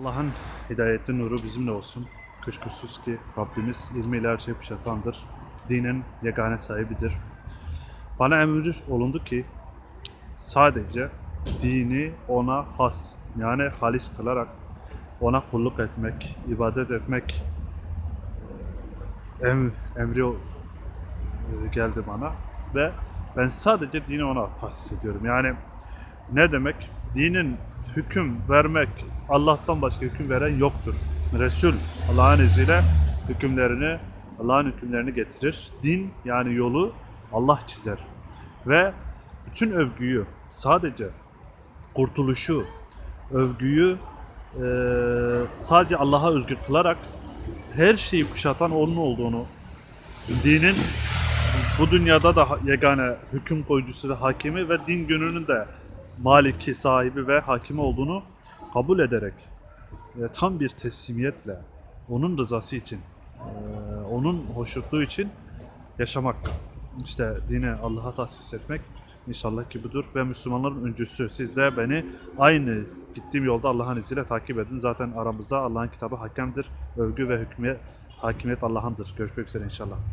Allah'ın hidayeti nuru bizimle olsun. Kuşkusuz ki Rabbimiz ilmiyle her şeyi kuşatandır. Dinin yegane sahibidir. Bana emir olundu ki sadece dini ona has yani halis kılarak ona kulluk etmek, ibadet etmek em, emri e, geldi bana ve ben sadece dini ona tahsis ediyorum. Yani ne demek? Dinin hüküm vermek Allah'tan başka hüküm veren yoktur. Resul Allah'ın izniyle hükümlerini Allah'ın hükümlerini getirir. Din yani yolu Allah çizer. Ve bütün övgüyü sadece kurtuluşu, övgüyü eee, sadece Allah'a özgür kılarak her şeyi kuşatan onun olduğunu, dinin bu dünyada da yegane hüküm koyucusu ve hakimi ve din gününün de maliki, sahibi ve hakimi olduğunu kabul ederek e, tam bir teslimiyetle onun rızası için, e, onun hoşnutluğu için yaşamak. İşte dine Allah'a tahsis etmek inşallah ki budur ve Müslümanların öncüsü. Siz de beni aynı gittiğim yolda Allah'ın izniyle takip edin. Zaten aramızda Allah'ın kitabı hakemdir. Övgü ve hükmiyet, hakimiyet Allah'ındır. Görüşmek üzere inşallah.